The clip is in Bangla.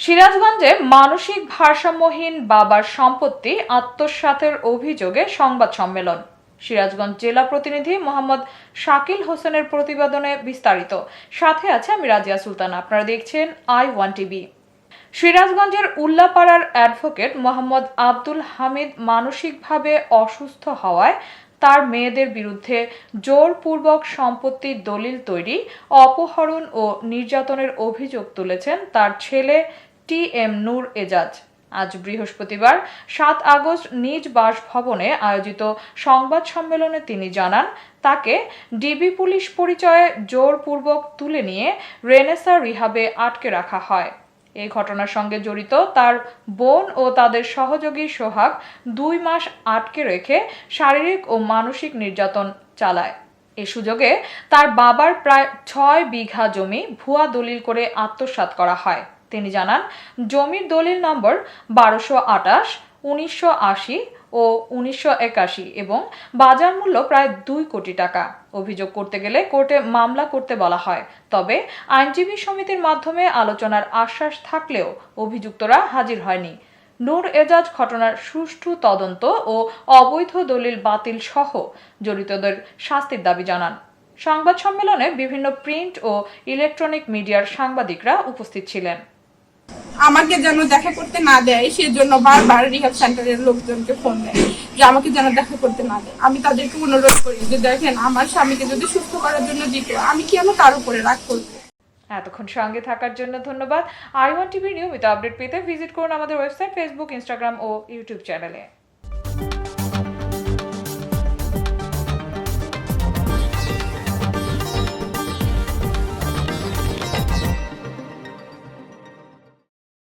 সিরাজগঞ্জে মানসিক ভারসাম্যহীন বাবার সম্পত্তি, আত্মসাতের অভিযোগে সংবাদ সম্মেলন। সিরাজগঞ্জ জেলা প্রতিনিধি মোহাম্মদ শাকিল হোসেনের প্রতিবেদনে বিস্তারিত। সাথে আছে আমি রাজিয়া সুলতান। আপনারা দেখছেন আই ওয়ান টিভি। সিরাজগঞ্জের উল্লাপাড়ার অ্যাডভোকেট মোহাম্মদ আব্দুল হামিদ মানসিকভাবে অসুস্থ হওয়ায় তার মেয়েদের বিরুদ্ধে জোরপূর্বক সম্পত্তির দলিল তৈরি, অপহরণ ও নির্যাতনের অভিযোগ তুলেছেন তার ছেলে টি এম নূর এজাজ। আজ বৃহস্পতিবার, সাত আগস্ট, নিজ বাসভবনে আয়োজিত সংবাদ সম্মেলনে তিনি জানান, তাকে ডিবি পুলিশ পরিচয়ে জোরপূর্বক তুলে নিয়ে রেনেসা রিহাবে আটকে রাখা হয়। এই ঘটনার সঙ্গে জড়িত। তার বোন ও তাদের সহযোগী সোহাগ দুই মাস আটকে রেখে শারীরিক ও মানসিক নির্যাতন চালায়। এ সুযোগে তার বাবার প্রায় ছয় বিঘা জমি ভুয়া দলিল করে আত্মসাত করা হয়। তিনি জানান, জমির দলিল নম্বর বারোশো আটাশ উনিশশো আশি ও উনিশশো একাশি এবং বাজার মূল্য প্রায় দুই কোটি টাকা। অভিযোগ করতে গেলে কোর্টে মামলা করতে বলা হয়। তবে আইনজীবী সমিতির মাধ্যমে আলোচনার আশ্বাস থাকলেও অভিযুক্তরা হাজির হয়নি। নূর এজাজ ঘটনার সুষ্ঠু তদন্ত ও অবৈধ দলিল বাতিল সহ জড়িতদের শাস্তির দাবি জানান। সংবাদ সম্মেলনে বিভিন্ন প্রিন্ট ও ইলেকট্রনিক মিডিয়ার সাংবাদিকরা উপস্থিত ছিলেন। আমাকে যেন দেখা করতে না দেয়, সেজন্য বারবার রিহাব সেন্টারের লোকজনকে ফোন দেয় যে আমাকে যেন দেখা করতে না দেয়। আমি তাদেরকে অনুরোধ করি যে দেখেন, আমার স্বামীকে যদি সুস্থ করার জন্য দিত, আমি কি আমি তার উপরে রাগ করব? এতক্ষণ সঙ্গে থাকার জন্য ধন্যবাদ। আই ওয়ান টিভি নিয়মিত আপডেট পেতে ভিজিট করুন আমাদের ওয়েবসাইট ফেসবুক ইনস্টাগ্রাম ও ইউটিউব চ্যানেলে